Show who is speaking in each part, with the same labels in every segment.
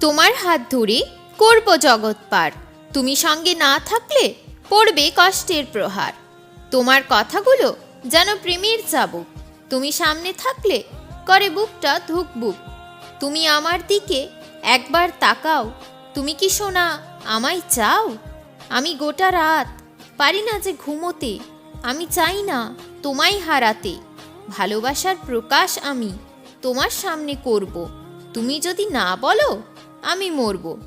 Speaker 1: তোমার হাত ধরে করব জগৎ পার। তুমি সঙ্গে না থাকলে পড়বে কষ্টের প্রহার। তোমার কথাগুলো যেন প্রেমের চাবুক। তুমি সামনে থাকলে করে বুকটা ধুক বুক তুমি আমার দিকে একবার তাকাও। তুমি কি শোনা আমায় চাও? আমি গোটা রাত পারি না যে ঘুমোতে। আমি চাই না তোমায় হারাতে। ভালোবাসার প্রকাশ আমি তোমার সামনে করব। তুমি যদি না বলো আমি মরব।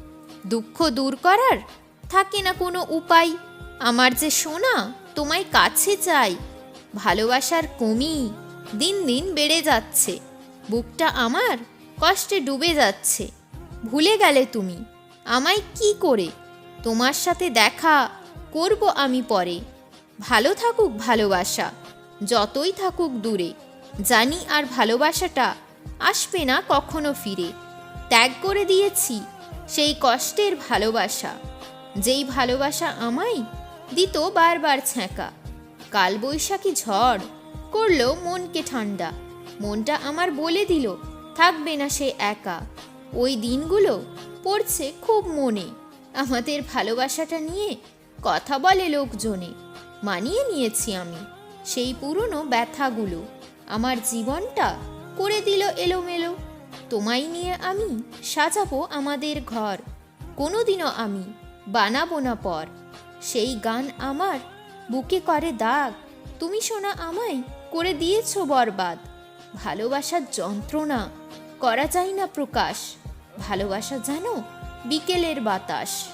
Speaker 1: দুঃখ দূর করার থাকে না কোনো উপায়। আমার যে সোনা, তোমায় কাছে চাই। ভালোবাসার কমি দিন দিন বেড়ে যাচ্ছে। বুকটা আমার কষ্টে ডুবে যাচ্ছে। ভুলে গেলে তুমি, আমায় কি করে? তোমার সাথে দেখা করব আমি পরে। ভালো থাকুক ভালোবাসা, যতই থাকুক দূরে। জানি আর ভালোবাসাটা আসবে না কখনো ফিরে। ত্যাগ করে দিয়েছি, সেই কষ্টের ভালোবাসা। যেই ভালোবাসা আমায় দিত বারবার ছ্যাঁকা। কালবৈশাখী ঝড় করল মনকে ঠান্ডা মনটা আমার বলে দিল, থাকবে না সে একা। ওই দিনগুলো পড়ছে খুব মনে। আমাদের ভালোবাসাটা নিয়ে কথা বলে লোকজনে। মানিয়ে নিয়েছি আমি সেই পুরনো ব্যথাগুলো। আমার জীবনটা করে দিল এলোমেলো। তোমায় নিয়ে আমি সাজাবো আমাদের ঘর। কোনোদিনও আমি বানাবো না পর। সেই গান আমার বুকে করে দাগ। তুমি শোনা আমায় করে দিয়েছ বরবাদ। ভালোবাসার যন্ত্রণা করা যায় না প্রকাশ। ভালোবাসা জানো বিকেলের বাতাস।